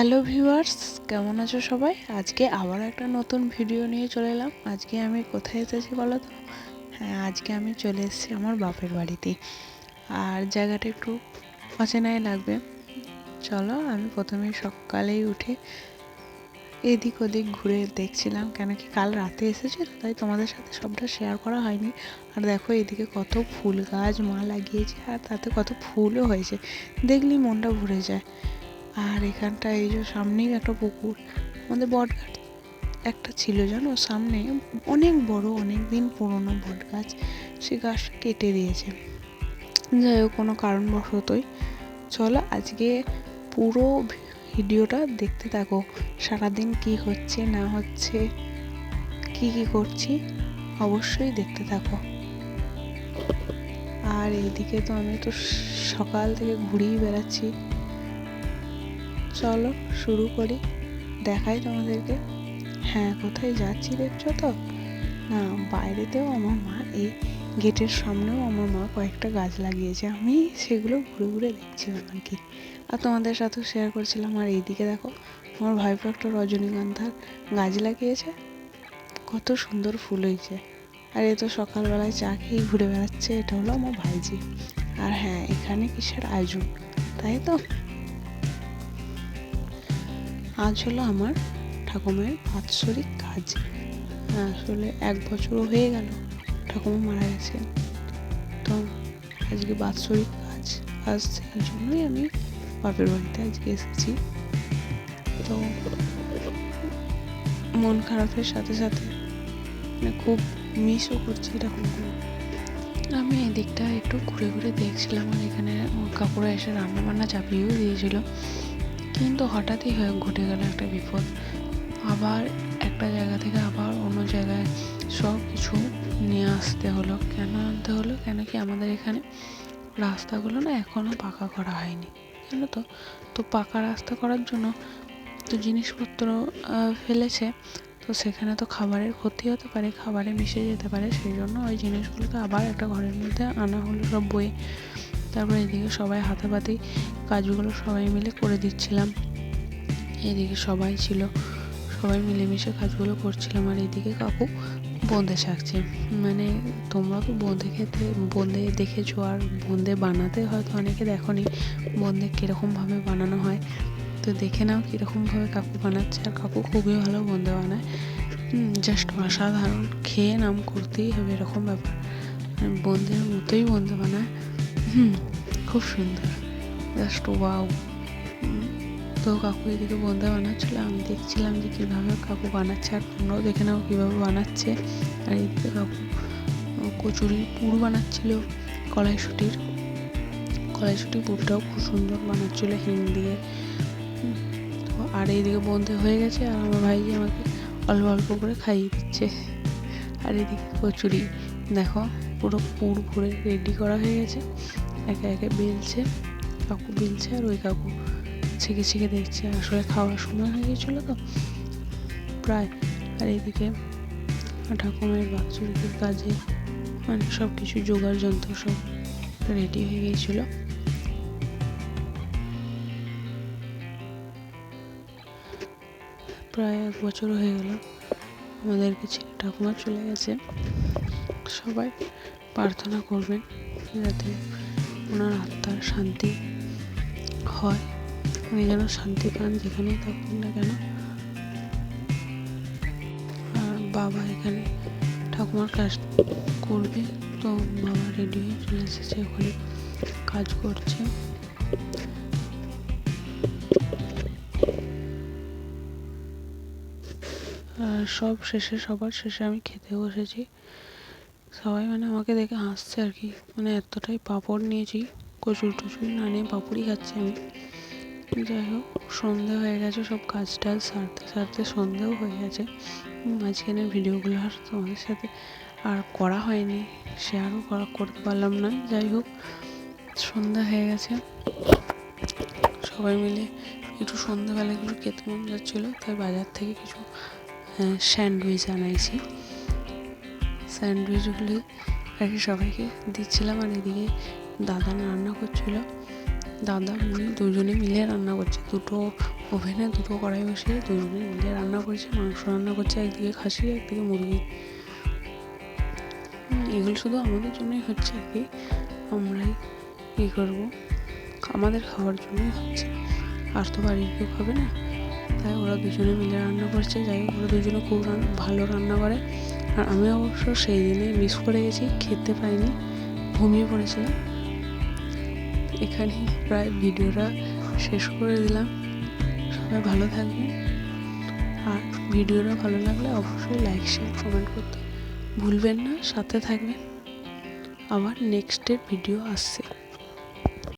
Hello viewers, কেমন আছো সবাই? আজকে আবার একটা নতুন ভিডিও নিয়ে চলে এলাম। আজকে আমি কোথায় এসেছি বলো তো? হ্যাঁ আজকে আমি চলে এসেছি আমার বাপের বাড়িতে। আর জায়গাটা একটু অচেনাই লাগবে। চলো, আমি প্রথমে সকালেই উঠে এদিক ওদিক ঘুরে দেখছিলাম, কেন কি কাল রাতে এসেছি তো তাই তোমাদের সাথে সবটা শেয়ার করা হয়নি। আর দেখো, এদিকে কত ফুল গাছ মা লাগিয়েছে, আর তাতে কত ফুলও হয়েছে। দেখলেই মনটা ভরে যায়। আর এখানটা এই যে সামনেই একটা পুকুর, আমাদের বটগাছ। একটা ছিল জানো সামনে, অনেক বড় অনেক দিন পুরনো বট গাছ সে গাছটা কেটে দিয়েছে। যাই হোক, কোনো কারণবশতই। চলো আজকে পুরো ভিডিওটা দেখতে থাকো, সারাদিন কি হচ্ছে, না হচ্ছে, কি কি করছি, অবশ্যই দেখতে থাকো। আর এইদিকে তো আমি তো সকাল থেকে ঘুরেই বেড়াচ্ছি। চলো শুরু করি। দেখাই তোমাদেরকে। হ্যাঁ কোথায় যাচ্ছি দেখছ তো? না, বাইরেতেও আমার মা, এই গেটের সামনেও আমার মা কয়েকটা গাছ লাগিয়েছে। আমি সেগুলো ঘুরে ঘুরে দেখছিলাম আর কি। আর তোমাদের সাথেও শেয়ার করছিলাম। আর এইদিকে দেখো, আমার ভাইপো একটা রজনীগন্ধার গাছ লাগিয়েছে। কত সুন্দর ফুল হয়েছে। আর এ তো সকালবেলায় চা খেয়েই ঘুরে বেড়াচ্ছে। এটা হলো আমার ভাইজি। আর হ্যাঁ এখানে কিসের আয়োজন? তাই তো? আজ হলো আমার ঠাকুমার বাৎসরিক কাজ। আসলে এক বছরও হয়ে গেল, ঠাকুমা মারা গেছেন। তো আজকে বাৎসরিক কাজ আজ সেই জন্যই আমি বাপের বাড়িতে আজকে এসেছি। তো মন খারাপের সাথে সাথে মানে খুব মিসও করছি ঠাকুমা আমি এই দিকটা একটু ঘুরে ঘুরে দেখছিলাম আর এখানে কাপড়ে এসে রান্না বান্না চাপিয়েও দিয়েছিল। কিন্তু হঠাৎই হয়ে ঘটে গেল একটা বিপদ। আবার একটা জায়গা থেকে আবার অন্য জায়গায় সব কিছু নিয়ে আসতে হলো। কেন আনতে হলো? কেন কি আমাদের এখানে রাস্তাগুলো না এখনও পাকা করা হয়নি? জানো তো? তো পাকা রাস্তা করার জন্য তো জিনিসপত্র ফেলেছে। তো সেখানে তো খাবারের ক্ষতি হতে পারে, খাবারে মিশে যেতে পারে। সেই জন্য ওই জিনিসগুলোকে আবার একটা ঘরের মধ্যে আনা হলো সব বয়ে। তারপর এদিকে সবাই হাতে পাতেই কাজগুলো সবাই মিলে করে দিচ্ছিলাম। এদিকে সবাই ছিল, সবাই মিলেমিশে কাজগুলো করছিলাম আর এদিকে কাকু বোঁদে শাকছে। মানে তোমরা তো বোঁদে খেতে বোঁদে দেখেছ আর বোঁদে বানাতে হয়তো অনেকে দেখো নি বোঁদে কীরকমভাবে বানানো হয়। তো দেখে নাও কীরকমভাবে কাকু বানাচ্ছে। আর কাকু খুবই ভালো বোঁদে বানায়। জাস্ট অসাধারণ। খেয়ে নাম করতেই হবে এরকম ব্যাপার। বোঁদের মতোই বোঁদে বানায়। হুম, খুব সুন্দর। জাস্ট ওয়াও তো কাকু এদিকে বোঁদে বানাচ্ছিল, আমি দেখছিলাম যে কীভাবে কাকু বানাচ্ছে আর তোমরাও দেখে নাও কীভাবে বানাচ্ছে। আর এদিকে কাকু কচুরি পুর বানাচ্ছিল কড়াইশুটির কড়াইশুটির পুরটাও খুব সুন্দর বানাচ্ছিল হিং দিয়ে। তো আর এইদিকে বন্ধে হয়ে গেছে, আর আমার ভাই আমাকে অল্প অল্প করে খাইয়ে দিচ্ছে। আর এদিকে কচুরি, দেখো। পুরো পুর ভরে রেডি করা হয়ে গেছে। একে একে বেলছে, কাকু বেলছে আর ওই কাকু ছেঁকে ছেঁকে দেখছে। আসলে খাওয়ার সময় হয়ে গেছিল তো। প্রায় আর এদিকে ঠাকুমার বাৎসরিকের কাজে মানে সব কিছু জোগাড় যন্ত্র সব রেডি হয়ে গিয়েছিল। প্রায় এক বছর হয়ে গেল। আমাদেরকে ছেলে ঠাকুমা চলে গেছে। সবাই প্রার্থনা করবেন যাতে ওনার আত্মার শান্তি হয়। উনি যেন শান্তি পান যেখানেই থাকুন না কেন। আর বাবা এখানে ঠাকুমার কাজ করবে। তো বাবা রেডি হয়ে চলে এসেছে, ওখানে কাজ করছে। সব শেষে, সবার শেষে আমি খেতে বসেছি। সবাই মানে আমাকে দেখে হাসছে আর কি। মানে এতটাই পাঁপড় নিয়েছি, কচুর টচুর না নিয়ে পাঁপড়ই খাচ্ছি আমি। যাই হোক, সন্ধে হয়ে গেছে, সব কাজ টাজ সারতে সারতে সন্ধেও হয়ে গেছে। মাঝখানের ভিডিওগুলো আর তোমাদের সাথে আর করা হয়নি শেয়ারও করা করতে পারলাম না। যাই হোক সন্ধ্যা হয়ে গেছে। সবাই মিলে একটু সন্ধ্যাবেলা কিছু খেতে মন যাচ্ছিল, তাই বাজার থেকে কিছু স্যান্ডউইচ আনাইছি। স্যান্ডউইচগুলি আর কি সবাইকে দিচ্ছিলাম আর এদিকে দাদা রান্না করছিল। দাদা মুনি দুজনে মিলে রান্না করছে। দুটো ওভেনে, দুটো কড়াই বসিয়ে দুজনে মিলে রান্না করছে, মাংস রান্না করছে একদিকে খাসি একদিকে মুরগি। এগুলো শুধু আমাদের জন্যই হচ্ছে আর কি। আমরাই ই করব। আমাদের খাওয়ার জন্যই হচ্ছে। আর তো বাড়ির কেউ খাবে না। তাই ওরা দুজনে মিলে রান্না করছে। যাই ওরা দুজনে খুব ভালো রান্না করে। আর আমি অবশ্য সেই দিনে মিস করে গেছি, খেতে পাইনি, ঘুমিয়ে পড়েছিলাম। এখানে প্রায় ভিডিওটা শেষ করে দিলাম। সবাই ভালো থাকবে আর ভিডিওটা ভালো লাগলে অবশ্যই লাইক শেয়ার কমেন্ট করতে ভুলবেন না। সাথে থাকবেন। আবার নেক্সটের ভিডিও আসছে।